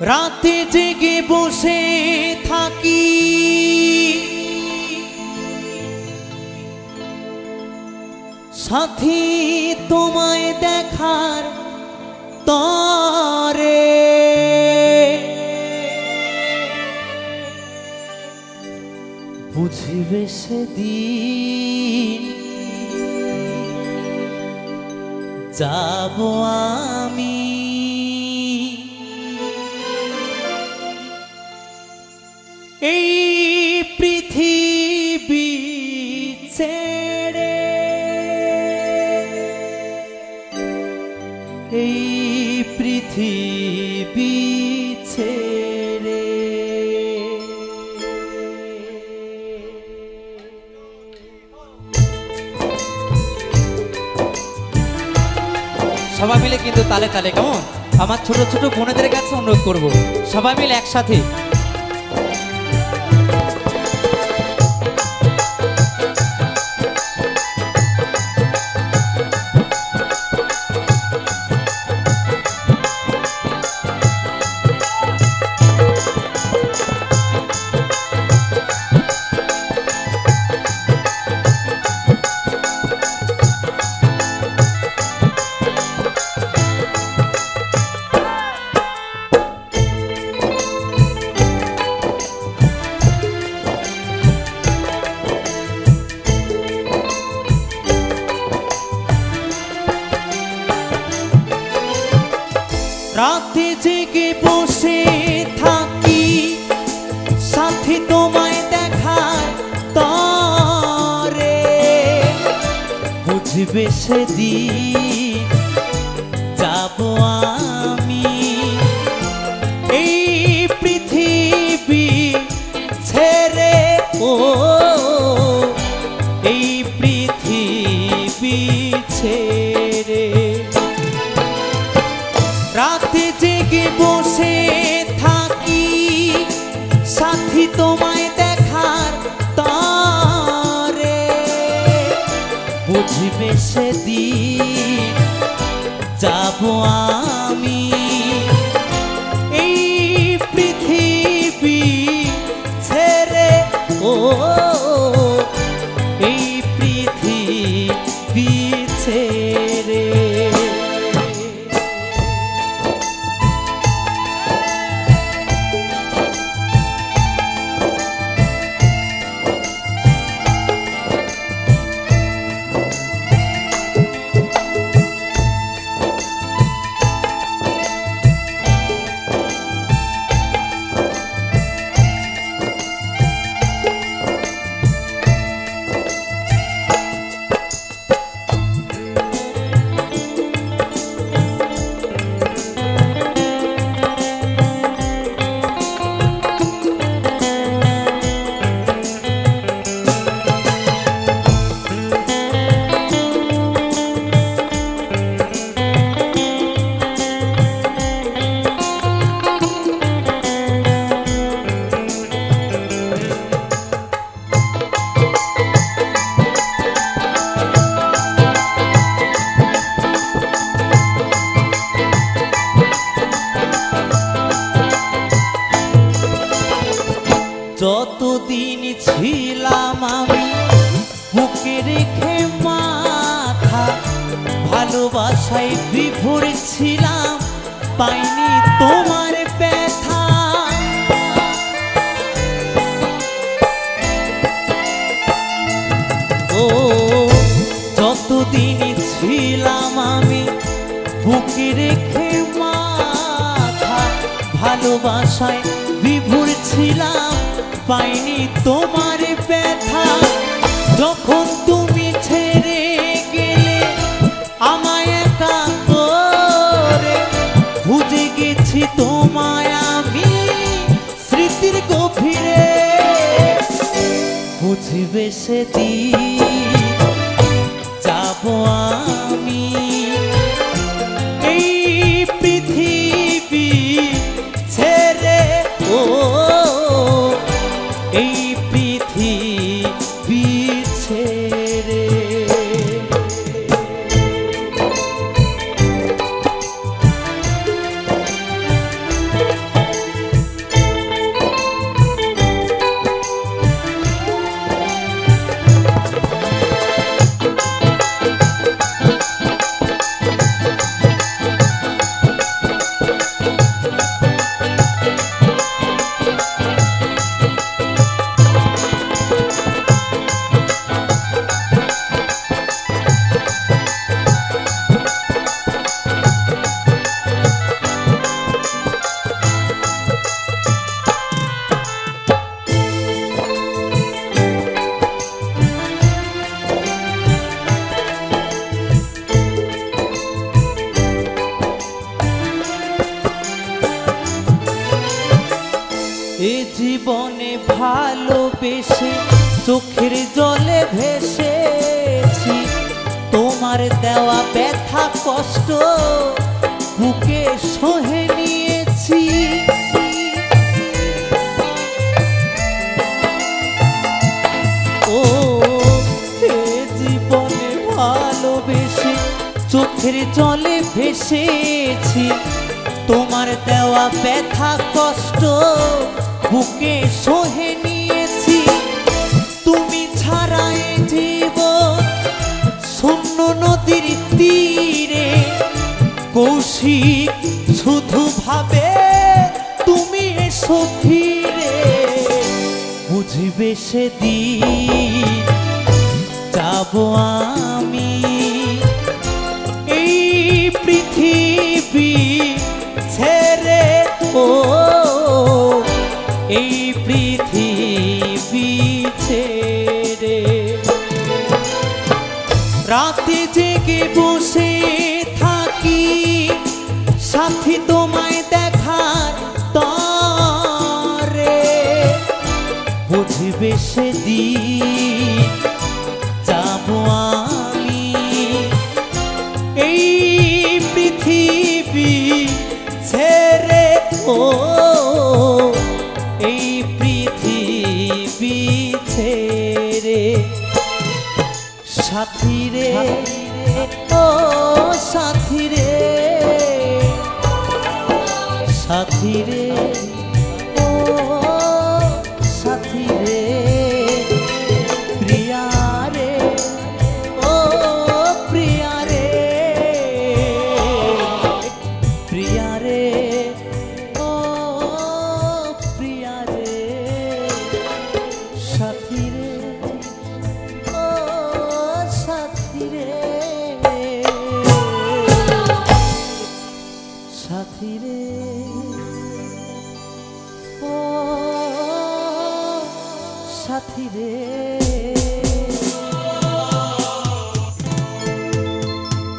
রাতে জেগে বসে থাকি। সাথী তোমায় দেখার তরে। বুঝিবে সেদিন যাব আমি। এই পৃথিবী ছেড়ে। এই পৃথিবী ছেড়ে। সবাই মিলে কিন্তু তালে তালে, কেমন? আমার ছোট ছোট বোনেদের কাছে অনুরোধ করব। সবাই মিলে একসাথে বুঝবে সেদিন যাব আমি। এই পৃথিবী ছেড়ে ও এই পৃথিবী ছেড়ে। রাতে জেগে বসে থাকি, সাথী তোমায় দেখার তরে বুঝবে সেদিন যাব আমি এই পৃথিবী ছেড়ে ও ভালোবাসায় বিভোর ছিলাম, পাইনি তোমার ব্যথা। ও, যতদিন ছিলাম আমি বুকে রেখে মাথা, ভালোবাসায় বিভোর ছিলাম, পাইনি তোমার ব্যথা। যখন তুমি বুঝবে সেদিন যাব আমি এই পৃথিবী ছেড়ে। ও এই পৃথিবী ছেড়ে। ভালোবেসে চোখের জলে ভেসেছি। তোমার দেওয়া ব্যথা কষ্ট বুকে সহে নিয়েছি। ও জীবনে ভালোবেসে চোখের জলে ভেসেছি। তোমার দেওয়া ব্যথা কষ্ট বুকে সহে নিয়েছি। তুমি ছাড়াই জীবন শূন্য নদীর তীরে। কৌশিক শুধু ভাবে তুমি এসো বুঝবে সেদিন, যাব আমি জেগে বসে থাকি, সাথী তোমায় দেখার তরে। বুঝবে সেদিন যাব আমি। এই পৃথিবী ছেড়ে ও এই পৃথিবী ছেড়ে সাথী রে সাথী রে। ও, সাথী রে। প্রিয়া রে। ও, প্রিয়া রে। প্রিয়া রে। ও, প্রিয়া রে। সাথী রে। ও, সাথী রে। সাথী রে। সাথী রে।